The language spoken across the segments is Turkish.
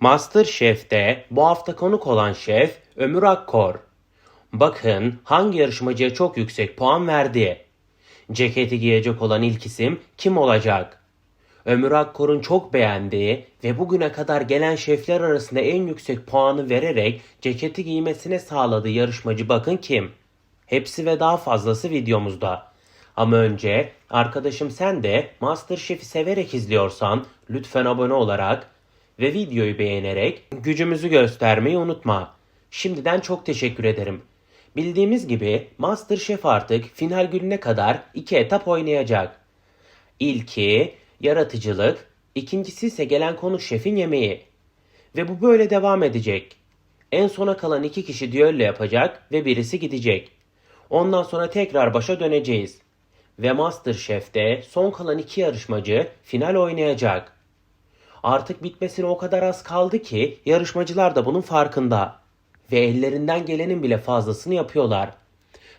MasterChef'te bu hafta konuk olan şef Ömür Akkor. Bakın hangi yarışmacıya çok yüksek puan verdi. Ceketi giyecek olan ilk isim kim olacak? Ömür Akkor'un çok beğendiği ve bugüne kadar gelen şefler arasında en yüksek puanı vererek ceketi giymesine sağladığı yarışmacı bakın kim? Hepsi ve daha fazlası videomuzda. Ama önce arkadaşım sen de MasterChef'i severek izliyorsan lütfen abone olarak ve videoyu beğenerek gücümüzü göstermeyi unutma. Şimdiden çok teşekkür ederim. Bildiğimiz gibi MasterChef artık final gününe kadar iki etap oynayacak. İlki yaratıcılık, ikincisi ise gelen konuk şefin yemeği. Ve bu böyle devam edecek. En sona kalan iki kişi düello yapacak ve birisi gidecek. Ondan sonra tekrar başa döneceğiz. Ve MasterChef'te son kalan iki yarışmacı final oynayacak. Artık bitmesine o kadar az kaldı ki yarışmacılar da bunun farkında. Ve ellerinden gelenin bile fazlasını yapıyorlar.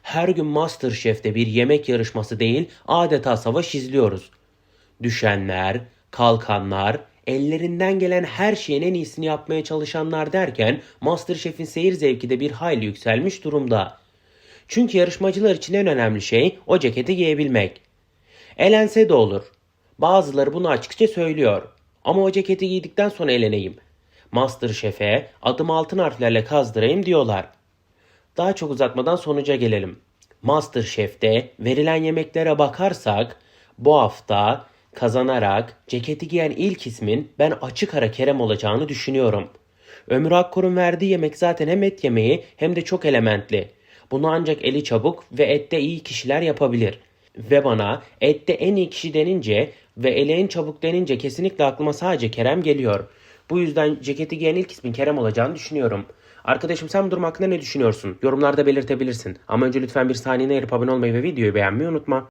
Her gün MasterChef'te bir yemek yarışması değil adeta savaş izliyoruz. Düşenler, kalkanlar, ellerinden gelen her şeyin en iyisini yapmaya çalışanlar derken MasterChef'in seyir zevki de bir hayli yükselmiş durumda. Çünkü yarışmacılar için en önemli şey o ceketi giyebilmek. Elense de olur. Bazıları bunu açıkça söylüyor. Ama o ceketi giydikten sonra eleneyim. Masterchef'e adım altın harflerle kazdırayım diyorlar. Daha çok uzatmadan sonuca gelelim. Masterchef'te verilen yemeklere bakarsak bu hafta kazanarak ceketi giyen ilk ismin ben açık ara Kerem olacağını düşünüyorum. Ömür Akkor'un verdiği yemek zaten hem et yemeği hem de çok elementli. Bunu ancak eli çabuk ve ette iyi kişiler yapabilir. Ve bana ette en iyi kişi denince ve eli en çabuk denince kesinlikle aklıma sadece Kerem geliyor. Bu yüzden ceketi giyen ilk ismin Kerem olacağını düşünüyorum. Arkadaşım sen bu durum hakkında ne düşünüyorsun? Yorumlarda belirtebilirsin. Ama önce lütfen bir saniyene ayırıp abone olmayı ve videoyu beğenmeyi unutma.